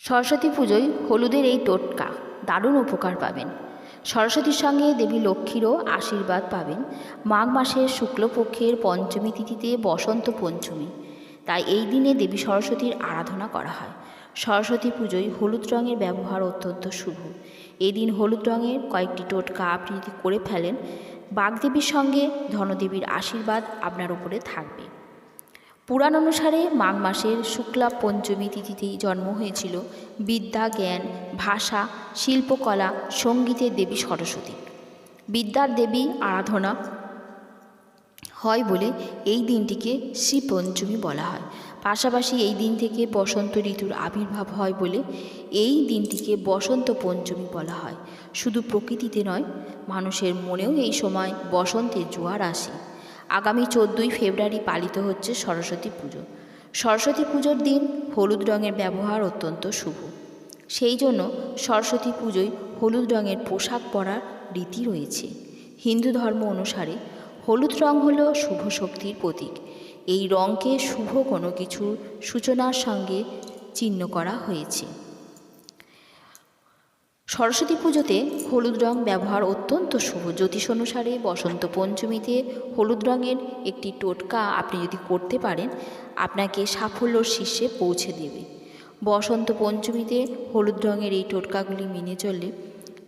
সরস্বতী পুজোয় হলুদের এই টোটকা, দারুণ উপকার পাবেন। সরস্বতীর সঙ্গে দেবী লক্ষ্মীরও আশীর্বাদ পাবেন। মাঘ মাসের শুক্লপক্ষের পঞ্চমী তিথিতে বসন্ত পঞ্চমী, তাই এই দিনে দেবী সরস্বতীর আরাধনা করা হয়। সরস্বতী পুজোয় হলুদ রঙের ব্যবহার অত্যন্ত শুভ। এদিন হলুদ রঙের কয়েকটি টোটকা আপনি যদি করে ফেলেন বাগদেবীর সঙ্গে ধনদেবীর আশীর্বাদ আপনার উপরে থাকবে। পুরাণ অনুসারে মাঘ মাসের শুক্লা পঞ্চমী তিথিতেই জন্ম হয়েছিল বিদ্যা, জ্ঞান, ভাষা, শিল্পকলা সঙ্গীতের দেবী সরস্বতী। বিদ্যার দেবী আরাধনা হয় বলে এই দিনটিকে শ্রী পঞ্চমী বলা হয়। পাশাপাশি এই দিন থেকে বসন্ত ঋতুর আবির্ভাব হয় বলে এই দিনটিকে বসন্ত পঞ্চমী বলা হয়। শুধু প্রকৃতিতে নয়, মানুষের মনেও এই সময় বসন্তের জোয়ার আসে। আগামী চোদ্দোই ফেব্রুয়ারি পালিত হচ্ছে সরস্বতী পুজো। সরস্বতী পুজোর দিন হলুদ রঙের ব্যবহার অত্যন্ত শুভ। সেই জন্য সরস্বতী পুজোয় হলুদ রঙের পোশাক পরার রীতি রয়েছে। হিন্দু ধর্ম অনুসারে হলুদ রং হল শুভ শক্তির প্রতীক। এই রঙকে শুভ কোনো কিছুর সূচনার সঙ্গে চিহ্ন করা হয়েছে। সরস্বতী পুজোতে হলুদ রং ব্যবহার অত্যন্ত শুভ। জ্যোতিষ অনুসারে বসন্ত পঞ্চমীতে হলুদ রঙের একটি টোটকা আপনি যদি করতে পারেন, আপনাকে সাফল্যর শীর্ষে পৌঁছে দেবে। বসন্ত পঞ্চমীতে হলুদ রঙের এই টোটকাগুলি মেনে চললে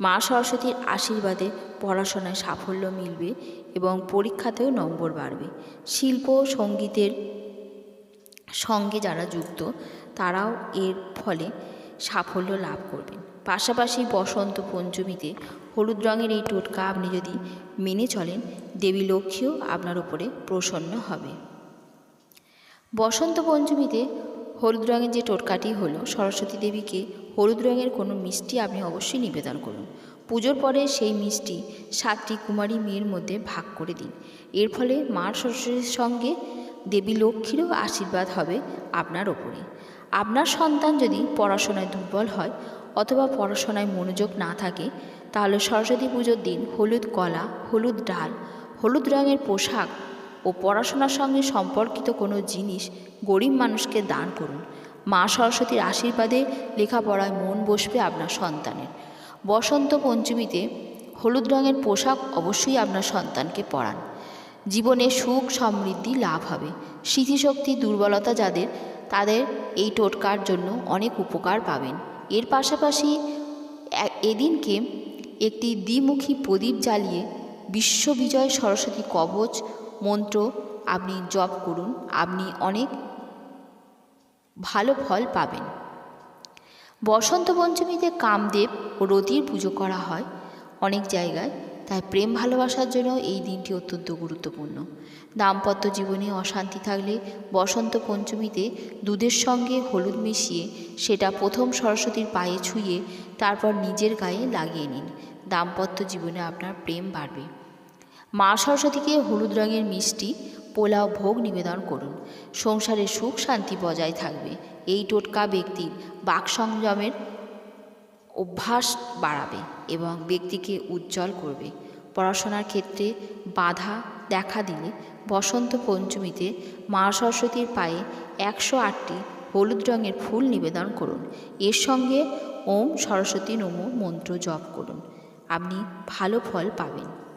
মা সরস্বতীর আশীর্বাদে পড়াশোনায় সাফল্য মিলবে এবং পরীক্ষাতেও নম্বর বাড়বে। শিল্প, সঙ্গীতের সঙ্গে যারা যুক্ত, তারাও এর ফলে সাফল্য লাভ করবেন। পাশাপাশি বসন্ত পঞ্চমীতে হলুদ রঙের এই টোটকা আপনি যদি মেনে চলেন, দেবী লক্ষ্মীও আপনার উপরে প্রসন্ন হবে। বসন্ত পঞ্চমীতে হলুদ রঙের যে টোটকাটি হলো, সরস্বতী দেবীকে হলুদ রঙের কোনো মিষ্টি আপনি অবশ্যই নিবেদন করুন। পুজোর পরে সেই মিষ্টি সাতটি কুমারী মেয়ের মধ্যে ভাগ করে দিন। এর ফলে মা সরস্বতীর সঙ্গে দেবী লক্ষ্মীরও আশীর্বাদ হবে আপনার ওপরে আপনার সন্তান যদি পড়াশোনায় দুর্বল হয় অথবা পড়াশোনায় মনোযোগ না থাকে, তাহলে সরস্বতী পুজোর দিন হলুদ কলা, হলুদ ডাল, হলুদ রঙের পোশাক ও পড়াশোনার সঙ্গে সম্পর্কিত কোনো জিনিস গরিব মানুষকে দান করুন। মা সরস্বতীর আশীর্বাদে লেখাপড়ায় মন বসবে আপনার সন্তানের। বসন্ত পঞ্চমীতে হলুদ রঙের পোশাক অবশ্যই আপনার সন্তানকে পরান। জীবনে সুখ সমৃদ্ধি লাভ হবে। স্মৃতিশক্তি, দুর্বলতা যাদের, তাদের এই টোটকার জন্য অনেক উপকার পাবেন। এর পাশাপাশি এদিনকে একটি দ্বিমুখী প্রদীপ জ্বালিয়ে বিশ্ববিজয় সরস্বতী কবচ মন্ত্র আপনি জপ করুন, আপনি অনেক ভালো ফল পাবেন। বসন্ত পঞ্চমীতে কামদেব ও রতির পুজো করা হয়। অনেক জায়গায় তাই প্রেম ভালোবাসার জন্য এই দিনটি অত্যন্ত গুরুত্বপূর্ণ। দাম্পত্য জীবনে অশান্তি থাকলে বসন্ত পঞ্চমীতে দুধের সঙ্গে হলুদ মিশিয়ে সেটা প্রথম সরস্বতীর পায়ে ছুঁয়ে তারপর নিজের গায়ে লাগিয়ে নিন। দাম্পত্য জীবনে আপনার প্রেম বাড়বে। মা সরস্বতীকে হলুদ রঙের মিষ্টি, পোলাও ভোগ নিবেদন করুন। সংসারে সুখ শান্তি বজায় থাকবে। এই টোটকা ব্যক্তির বাক সংযমের অভ্যাস বাড়াবে এবং ব্যক্তিকে উজ্জ্বল করবে। পড়াশোনার ক্ষেত্রে বাধা দেখা দিলে বসন্ত পঞ্চমীতে মা সরস্বতীর পায়ে একশো আটটি হলুদ রঙের ফুল নিবেদন করুন। এর সঙ্গে ওম সরস্বতী নমো মন্ত্র জপ করুন। আপনি ভালো ফল পাবেন।